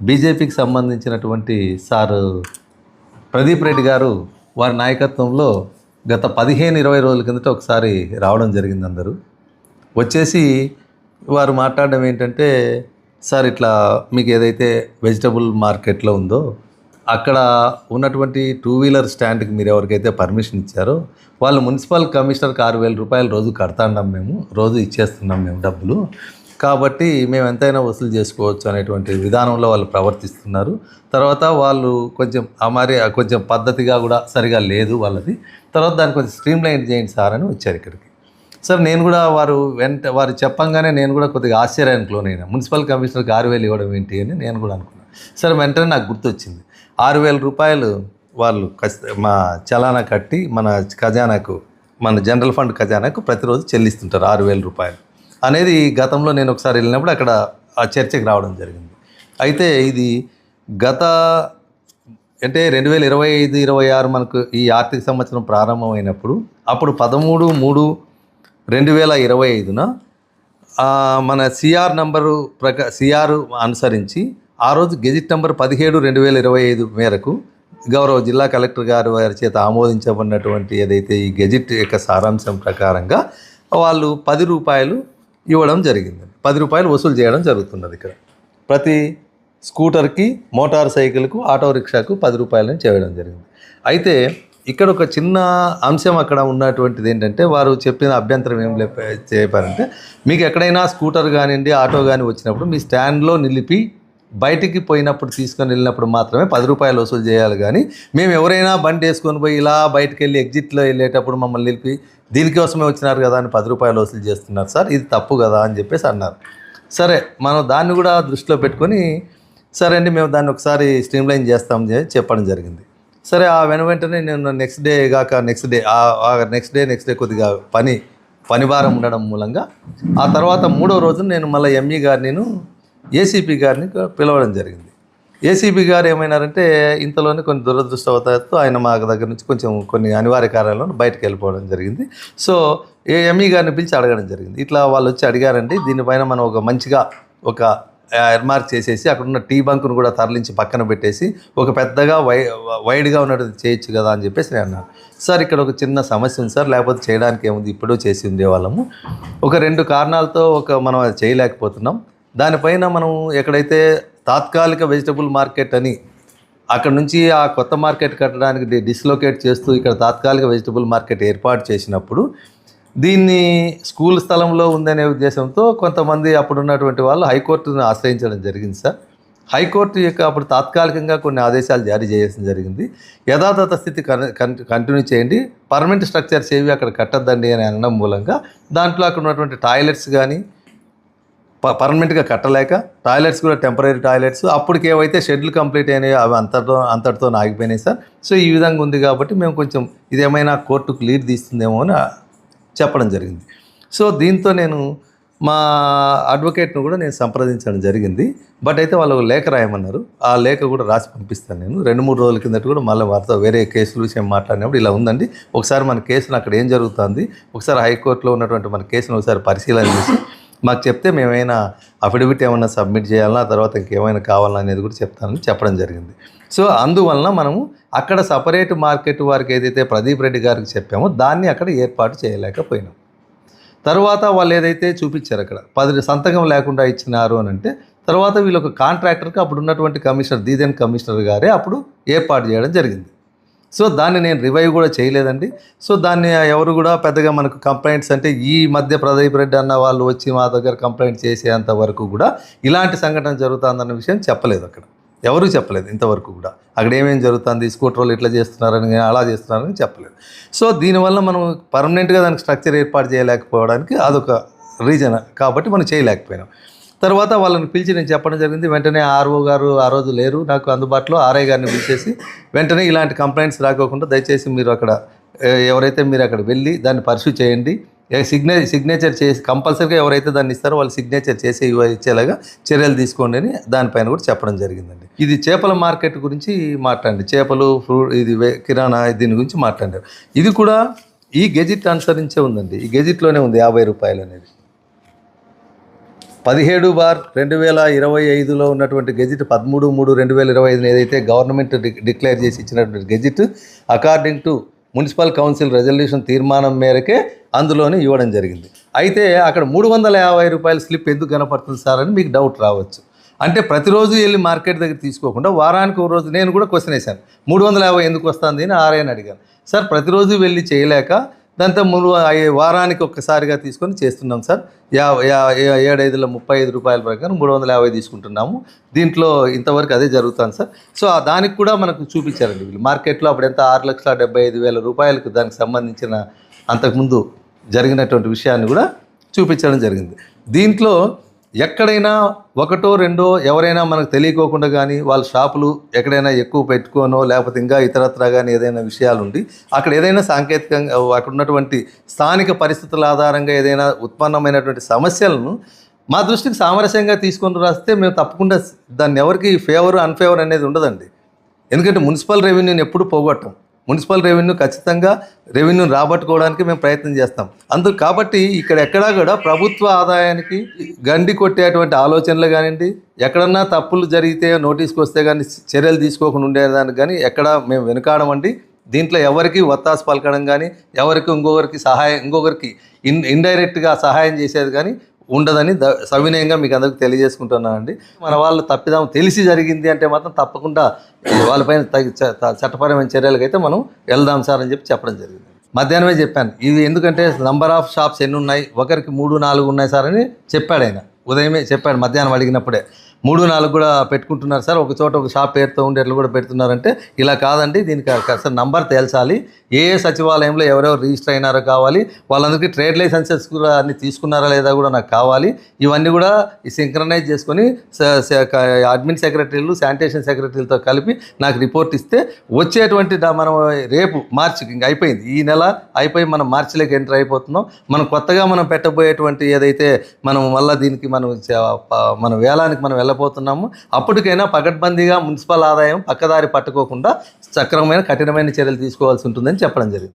బీజేపీకి సంబంధించినటువంటి సారు ప్రదీప్ రెడ్డి గారు వారి నాయకత్వంలో గత పదిహేను ఇరవై రోజుల కిందట ఒకసారి రావడం జరిగింది అందరూ. వచ్చేసి వారు మాట్లాడడం ఏంటంటే సార్ ఇట్లా మీకు ఏదైతే వెజిటబుల్ మార్కెట్లో ఉందో అక్కడ ఉన్నటువంటి టూ వీలర్ స్టాండ్కి మీరు ఎవరికైతే పర్మిషన్ ఇచ్చారో వాళ్ళు మున్సిపల్ కమిషనర్కి ఆరు వేల రూపాయలు రోజు కడతాండం మేము రోజు ఇచ్చేస్తున్నాం మేము డబ్బులు. కాబట్టి మేము ఎంతైనా వసూలు చేసుకోవచ్చు అనేటువంటి విధానంలో వాళ్ళు ప్రవర్తిస్తున్నారు. తర్వాత వాళ్ళు కొంచెం ఆ కొంచెం పద్ధతిగా కూడా సరిగా లేదు వాళ్ళది. తర్వాత దాన్ని కొంచెం స్ట్రీమ్ లైన్ చేయండి సార్ అని వచ్చారు ఇక్కడికి. సార్ నేను కూడా వారు వెంట వారు చెప్పంగానే నేను కూడా కొద్దిగా ఆశ్చర్యానికి లోనైనా. మున్సిపల్ కమిషనర్కి ఆరు వేలు ఇవ్వడం ఏంటి అని నేను కూడా అనుకున్నాను సార్ వెంటనే నాకు గుర్తొచ్చింది. ఆరు వేల రూపాయలు వాళ్ళు మా చలానా కట్టి మన ఖజానాకు మన జనరల్ ఫండ్ ఖజానాకు ప్రతిరోజు చెల్లిస్తుంటారు ఆరు వేల రూపాయలు. అనేది గతంలో నేను ఒకసారి వెళ్ళినప్పుడు అక్కడ ఆ చర్చకు రావడం జరిగింది. అయితే ఇది గత అంటే రెండు వేల ఇరవై ఐదు ఇరవై ఆరు మనకు ఈ ఆర్థిక సంవత్సరం ప్రారంభమైనప్పుడు అప్పుడు పదమూడు మూడు రెండు వేల ఇరవై ఐదున మన సిఆర్ నంబరు ప్రకా సిఆర్ అనుసరించి ఆ రోజు గెజిట్ నంబర్ పదిహేడు రెండు వేల ఇరవై ఐదు మేరకు గౌరవ జిల్లా కలెక్టర్ గారు వారి చేత ఆమోదించబడినటువంటి ఏదైతే ఈ గెజిట్ యొక్క సారాంశం ప్రకారంగా వాళ్ళు పది రూపాయలు ఇవ్వడం జరిగింది. పది రూపాయలు వసూలు చేయడం జరుగుతున్నది ఇక్కడ. ప్రతి స్కూటర్కి మోటార్ సైకిల్కు ఆటో రిక్షాకు పది రూపాయలని చేయడం జరిగింది. అయితే ఇక్కడ ఒక చిన్న అంశం అక్కడ ఉన్నటువంటిది ఏంటంటే వారు చెప్పిన అభ్యంతరం ఏం లే చెప్పారంటే మీకు ఎక్కడైనా స్కూటర్ కానివ్వండి ఆటో కానీ వచ్చినప్పుడు మీ స్టాండ్లో నిలిపి బయటికి పోయినప్పుడు తీసుకొని వెళ్ళినప్పుడు మాత్రమే పది రూపాయలు వసూలు చేయాలి. కానీ మేము ఎవరైనా బండి వేసుకొని పోయి ఇలా బయటకు వెళ్ళి ఎగ్జిట్లో వెళ్ళేటప్పుడు మమ్మల్ని నిలిపి దీనికోసమే వచ్చినారు కదా అని పది రూపాయలు వసూలు చేస్తున్నారు. సార్ ఇది తప్పు కదా అని చెప్పేసి అన్నారు. సరే మనం దాన్ని కూడా దృష్టిలో పెట్టుకొని సరే అండి మేము దాన్ని ఒకసారి స్ట్రీమ్లైన్ చేస్తాం చెప్పడం జరిగింది. సరే ఆ వెను వెంటనే నేను నెక్స్ట్ డే కాక నెక్స్ట్ డే ఆ నెక్స్ట్ డే నెక్స్ట్ డే కొద్దిగా పని పని భారం ఉండడం మూలంగా ఆ తర్వాత మూడో రోజు నేను మళ్ళీ ఎంఈ గారిని నేను ఏసీపీ గారిని పిలవడం జరిగింది. ఏసీబీ గారు ఏమైనారంటే ఇంతలోనే కొన్ని దురదృష్టవశాత్తు ఆయన మా దగ్గర నుంచి కొంచెం కొన్ని అనివార్య కార్యాలను బయటకు వెళ్ళిపోవడం జరిగింది. సో ఏ ఎంఈ గారిని పిలిచి అడగడం జరిగింది. ఇట్లా వాళ్ళు వచ్చి అడిగారండి దీనిపైన మనం ఒక మంచిగా ఒక ఎర్మార్క్ చేసేసి అక్కడ ఉన్న టీ బంకును కూడా తరలించి పక్కన పెట్టేసి ఒక పెద్దగా వై వైడ్గా ఉన్నట్టు చేయొచ్చు కదా అని చెప్పేసి నేను అన్నాను. సార్ ఇక్కడ ఒక చిన్న సమస్య ఉంది సార్ లేకపోతే చేయడానికి ఏముంది? ఇప్పుడో చేసి ఉండేవాళ్ళము. ఒక రెండు కారణాలతో ఒక మనం అది చేయలేకపోతున్నాం. దానిపైన మనం ఎక్కడైతే తాత్కాలిక వెజిటబుల్ మార్కెట్ అని అక్కడ నుంచి ఆ కొత్త మార్కెట్ కట్టడానికి డిస్లొకేట్ చేస్తూ ఇక్కడ తాత్కాలిక వెజిటబుల్ మార్కెట్ ఏర్పాటు చేసినప్పుడు దీన్ని స్కూల్ స్థలంలో ఉందనే ఉద్దేశంతో కొంతమంది అప్పుడున్నటువంటి వాళ్ళు హైకోర్టును ఆశ్రయించడం జరిగింది సార్. హైకోర్టు యొక్క అప్పుడు తాత్కాలికంగా కొన్ని ఆదేశాలు జారీ చేయడం జరిగింది. యథాతథ స్థితి కన్ కంటిన్యూ చేయండి. పర్మనెంట్ స్ట్రక్చర్స్ ఏవి అక్కడ కట్టద్దండి అని అనడం మూలంగా దాంట్లో అక్కడ ఉన్నటువంటి టాయిలెట్స్ కానీ ప- పర్మనెంట్గా కట్టలేక టాయిలెట్స్ కూడా టెంపరీ టాయిలెట్స్ అప్పటికి ఏవైతే షెడ్యూల్ కంప్లీట్ అయినాయో అవి అంతటితో అంతటితో ఆగిపోయినాయి సార్. సో ఈ విధంగా ఉంది కాబట్టి మేము కొంచెం ఇదేమైనా కోర్టుకు లీడ్ తీస్తుందేమో అని చెప్పడం జరిగింది. సో దీంతో నేను మా అడ్వకేట్ను కూడా నేను సంప్రదించడం జరిగింది. బట్ అయితే వాళ్ళు ఒక లేఖ రాయమన్నారు. ఆ లేఖ కూడా రాసి పంపిస్తాను నేను. రెండు మూడు రోజుల కిందట కూడా మళ్ళీ వారితో వేరే కేసుల విషయం మాట్లాడినప్పుడు ఇలా ఉందండి. ఒకసారి మన కేసును అక్కడ ఏం జరుగుతుంది? ఒకసారి హైకోర్టులో ఉన్నటువంటి మన కేసును ఒకసారి పరిశీలన చేసి మాకు చెప్తే మేమైనా అఫిడవిట్ ఏమైనా సబ్మిట్ చేయాలన్నా తర్వాత ఇంకేమైనా కావాలన్నా అనేది కూడా చెప్తానని చెప్పడం జరిగింది. సో అందువలన మనము అక్కడ సపరేట్ మార్కెట్ వారికి ఏదైతే ప్రదీప్ రెడ్డి గారికి చెప్పామో దాన్ని అక్కడ ఏర్పాటు చేయలేకపోయినాం. తర్వాత వాళ్ళు ఏదైతే చూపించారు అక్కడ పది సంతకం లేకుండా ఇచ్చినారు అని అంటే తర్వాత వీళ్ళు ఒక కాంట్రాక్టర్కి అప్పుడు ఉన్నటువంటి కమిషనర్ దీదెన్ కమిషనర్ గారే అప్పుడు ఏర్పాటు చేయడం జరిగింది. సో దాన్ని నేను రివైవ్ కూడా చేయలేదండి. సో దాన్ని ఎవరు కూడా పెద్దగా మనకు కంప్లైంట్స్ అంటే ఈ మధ్య ప్రదీప్ రెడ్డి అన్న వాళ్ళు వచ్చి మా దగ్గర కంప్లైంట్ చేసేంత వరకు కూడా ఇలాంటి సంఘటన జరుగుతుందన్న విషయం చెప్పలేదు అక్కడ. ఎవరు చెప్పలేదు ఇంతవరకు కూడా. అక్కడ ఏమేం జరుగుతుంది స్కూటర్ వాళ్ళు ఇట్లా చేస్తున్నారని అలా చేస్తున్నారని చెప్పలేదు. సో దీనివల్ల మనం పర్మనెంట్గా దానికి స్ట్రక్చర్ ఏర్పాటు చేయలేకపోవడానికి అదొక రీజన్ కాబట్టి మనం చేయలేకపోయినాం. తర్వాత వాళ్ళని పిలిచి నేను చెప్పడం జరిగింది. వెంటనే ఆర్ఓ గారు ఆ రోజు లేరు. నాకు అందుబాటులో ఆర్ఐ గారిని పిలిచేసి వెంటనే ఇలాంటి కంప్లైంట్స్ రాకోకుండా దయచేసి మీరు అక్కడ ఎవరైతే మీరు అక్కడ వెళ్ళి దాన్ని పర్సూ చేయండి. సిగ్నే సిగ్నేచర్ చేసి కంపల్సరీగా ఎవరైతే దాన్ని ఇస్తారో వాళ్ళు సిగ్నేచర్ చేసి ఇచ్చేలాగా చర్యలు తీసుకోండి అని దానిపైన కూడా చెప్పడం జరిగిందండి. ఇది చేపల మార్కెట్ గురించి మాట్లాడండి. చేపలు ఫ్రూట్ ఇది వే- కిరాణా దీని గురించి మాట్లాడారు. ఇది కూడా ఈ గెజిట్ అనుసరించే ఉందండి. ఈ గెజిట్లోనే ఉంది యాభై రూపాయలు అనేది. పదిహేడు బార్ రెండు వేల ఇరవై ఐదులో ఉన్నటువంటి గెజిట్ పదమూడు మూడు రెండు వేల ఇరవై ఐదుని ఏదైతే గవర్నమెంట్ డిక్లేర్ చేసి ఇచ్చినటువంటి gazette according to municipal council resolution తీర్మానం మేరకే అందులోనే ఇవ్వడం జరిగింది. అయితే అక్కడ మూడు వందల యాభై రూపాయల స్లిప్ ఎందుకు కనపడుతుంది సార్ అని మీకు డౌట్ రావచ్చు. అంటే ప్రతిరోజు వెళ్ళి మార్కెట్ దగ్గర తీసుకోకుండా వారానికి ఒక రోజు నేను కూడా క్వశ్చన్ వేశాను. మూడు వందల యాభై ఎందుకు వస్తుంది అని ఆర్ఐని అడిగాను. సార్ ప్రతిరోజు వెళ్ళి చేయలేక దాంతో మూడు వారానికి ఒక్కసారిగా తీసుకొని చేస్తున్నాం సార్. యా యా- ఏడైదుల ముప్పై ఐదు రూపాయల ప్రకారం మూడు వందల యాభై తీసుకుంటున్నాము. దీంట్లో ఇంతవరకు అదే జరుగుతుంది సార్. సో ఆ దానికి కూడా మనకు చూపించారండి వీళ్ళు. మార్కెట్లో అప్పుడు ఎంత ఆరు లక్షల డెబ్బై ఐదు వేల రూపాయలకు దానికి సంబంధించిన అంతకుముందు జరిగినటువంటి విషయాన్ని కూడా చూపించడం జరిగింది. దీంట్లో ఎక్కడైనా ఒకటో రెండో ఎవరైనా మనకు తెలియకోకుండా కానీ వాళ్ళ షాపులు ఎక్కడైనా ఎక్కువ పెట్టుకోనో లేకపోతే ఇంకా ఇతరత్ర కానీ ఏదైనా విషయాలు ఉండి అక్కడ ఏదైనా సాంకేతికంగా అక్కడ ఉన్నటువంటి స్థానిక పరిస్థితుల ఆధారంగా ఏదైనా ఉత్పన్నమైనటువంటి సమస్యలను మా దృష్టికి సామరస్యంగా తీసుకొని రాస్తే మేము తప్పకుండా దాన్ని ఎవరికి ఫేవర్ అన్ఫేవర్ అనేది ఉండదండి. ఎందుకంటే మున్సిపల్ రెవెన్యూని ఎప్పుడు పోగొట్టం. మున్సిపల్ రెవెన్యూ ఖచ్చితంగా రెవెన్యూ రాబట్టుకోవడానికి మేము ప్రయత్నం చేస్తాం. అందుకు కాబట్టి ఇక్కడ ఎక్కడా కూడా ప్రభుత్వ ఆదాయానికి గండి కొట్టేటువంటి ఆలోచనలు కానివ్వండి ఎక్కడన్నా తప్పులు జరిగితే నోటీస్కి వస్తే కానీ చర్యలు తీసుకోకుండా ఉండేదానికి కానీ ఎక్కడ మేము వెనుకాడమండి దీంట్లో ఎవరికి ఒత్తాసు పలకడం కానీ ఎవరికి ఇంకొకరికి సహాయం ఇంకొకరికి ఇన్ ఇండైరెక్ట్గా సహాయం చేసేది కానీ ఉండదని సవినయంగా మీకు అందరికి తెలియజేసుకుంటున్నానండి మన వాళ్ళు తప్పిదాం తెలిసి జరిగింది అంటే మాత్రం తప్పకుండా వాళ్ళపైన చ- చట్టపరమైన చర్యలకు అయితే మనం వెళ్దాం సార్ అని చెప్పి చెప్పడం జరిగింది. మధ్యాహ్నమే చెప్పాను. ఇది ఎందుకంటే నంబర్ ఆఫ్ షాప్స్ ఎన్ని ఉన్నాయి ఒకరికి మూడు నాలుగు ఉన్నాయి సార్ అని చెప్పాడు ఆయన. ఉదయమే చెప్పాడు. మధ్యాహ్నం అడిగినప్పుడే. మూడు నాలుగు కూడా పెట్టుకుంటున్నారు సార్. ఒక చోట ఒక షాప్ పేరుతో ఉండేట్లు కూడా పెడుతున్నారంటే ఇలా కాదండి. దీనికి సార్ నంబర్ తేల్చాలి. ఏ ఏ సచివాలయంలో ఎవరెవరు రిజిస్టర్ అయినారో కావాలి. వాళ్ళందరికీ ట్రేడ్ లైసెన్సెస్ కూడా అన్ని తీసుకున్నారా లేదా కూడా నాకు కావాలి. ఇవన్నీ కూడా సింక్రనైజ్ చేసుకొని అడ్మిన్ సెక్రటరీలు శానిటేషన్ సెక్రటరీలతో కలిపి నాకు రిపోర్ట్ ఇస్తే వచ్చేటువంటి మనం రేపు మార్చికి ఇంక అయిపోయింది. ఈ నెల అయిపోయి మనం మార్చిలోకి ఎంటర్ అయిపోతున్నాం. మనం కొత్తగా మనం పెట్టబోయేటువంటి ఏదైతే మనం మళ్ళీ దీనికి మనం మన వేలానికి మనం వెళ్ళబోతున్నాము. అప్పటికైనా పకడ్బందీగా మున్సిపల్ ఆదాయం పక్కదారి పట్టుకోకుండా సక్రమమైన కఠినమైన చర్యలు తీసుకోవాల్సి ఉంటుందని చెప్పడం జరిగింది.